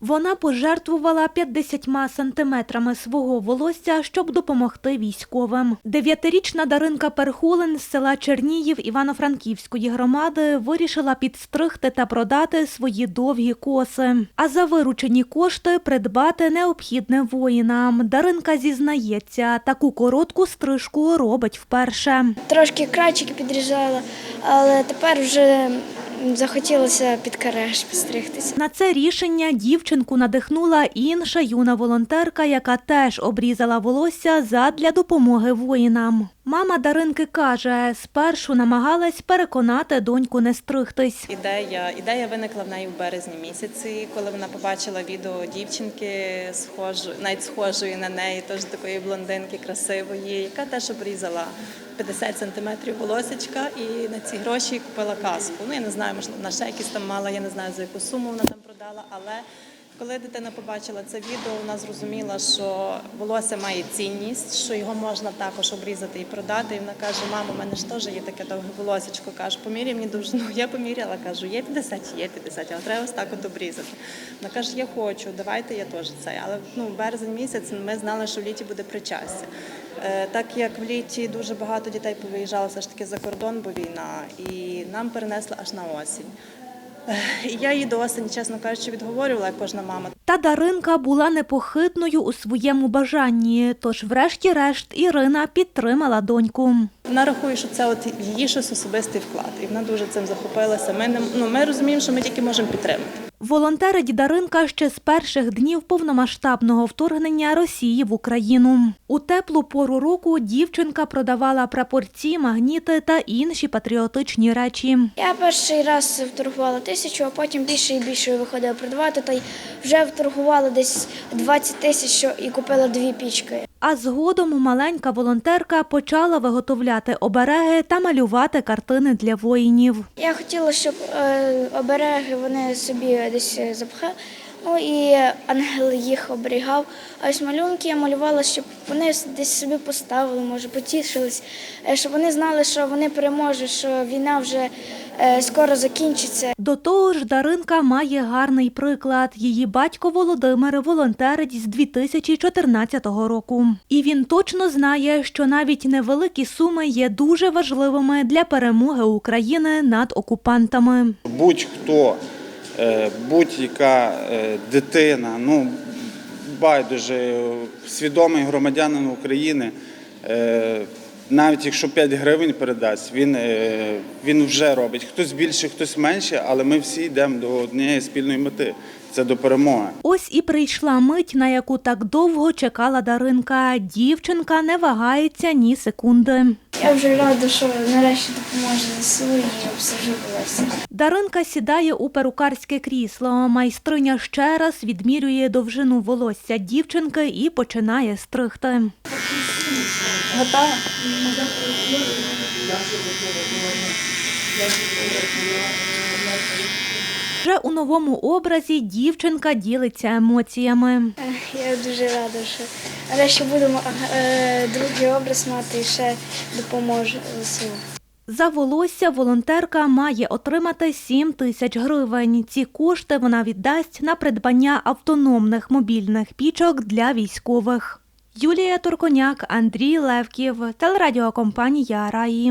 Вона пожертвувала 50 сантиметрами свого волосся, щоб допомогти військовим. Дев'ятирічна Даринка Перхулин з села Черніїв Івано-Франківської громади вирішила підстригти та продати свої довгі коси. А за виручені кошти придбати необхідне воїнам. Даринка зізнається, таку коротку стрижку робить вперше. Трошки крайчики підрізала, але тепер вже захотілося під кареш підстригтися. На це рішення дівчинку надихнула інша юна волонтерка, яка теж обрізала волосся задля допомоги воїнам. Мама Даринки каже, спершу намагалась переконати доньку не стригтись. Ідея, ідея виникла в неї в березні місяці, коли вона побачила відео дівчинки, схожу, навіть схожої на неї, теж такої блондинки красивої, яка теж обрізала 50 сантиметрів волосечка і на ці гроші купила каску. Ну я не знаю, можливо, вона ще якісь там мала, я не знаю за яку суму вона там продала, але. Коли дитина побачила це відео, вона зрозуміла, що волосся має цінність, що його можна також обрізати і продати. І вона каже: мамо, у мене ж теж є таке довге волосечко. Кажу, поміряй мені довжину. Я поміряла, кажу, є 50, є 50, але треба ось так от обрізати. Вона каже, я хочу, давайте я теж це. Але ну, березень місяць ми знали, що в літі буде причастя. Е, Так як в літі дуже багато дітей повиїжджало все ж таки за кордон, бо війна, і нам перенесли аж на осінь. Я її до осені, чесно кажучи, відговорювала, як кожна мама. Та Даринка була непохитною у своєму бажанні, тож, врешті-решт, Ірина підтримала доньку. Вона рахує, що це от її щось особистий вклад, і вона дуже цим захопилася. Ми не ну, ми розуміємо, що ми тільки можемо підтримати. Волонтерить Даринка ще з перших днів повномасштабного вторгнення Росії в Україну. У теплу пору року дівчинка продавала прапорці, магніти та інші патріотичні речі. Я перший раз вторгувала тисячу, а потім більше і більше виходила продавати. Та й вже вторгувала десь 20 тисяч і купила дві пічки. А згодом маленька волонтерка почала виготовляти обереги та малювати картини для воїнів. Я хотіла, щоб е, обереги вони собі десь запхали. Ну і ангел їх оберігав. А ось малюнки я малювала, щоб вони десь собі поставили, може, потішились, е, щоб вони знали, що вони переможуть, що війна вже е, скоро закінчиться. До того ж, Даринка має гарний приклад. Її батько Володимир волонтерить з 2014 року. І він точно знає, що навіть невеликі суми є дуже важливими для перемоги України над окупантами. будь-хто, будь-яка е, дитина, ну байдуже, е, свідомий громадянин України, е, навіть якщо 5 гривень передасть, він, е, він вже робить. Хтось більше, хтось менше, але ми всі йдемо до однієї спільної мети це до перемоги. Ось і прийшла мить, на яку так довго чекала Даринка. Дівчинка не вагається ні секунди. Я вже рада, що нарешті допоможе ЗСУ і. Даринка сідає у перукарське крісло. Майстриня ще раз відмірює довжину волосся дівчинки і починає стригти. Готова? Вже у новому образі дівчинка ділиться емоціями. Я дуже рада, що нарешті будемо е, другий образ мати і ще допоможе ЗСУ. За волосся волонтерка має отримати 7 тисяч гривень. Ці кошти вона віддасть на придбання автономних мобільних пічок для військових. Юлія Турконяк, Андрій Левків, телерадіокомпанія Раї.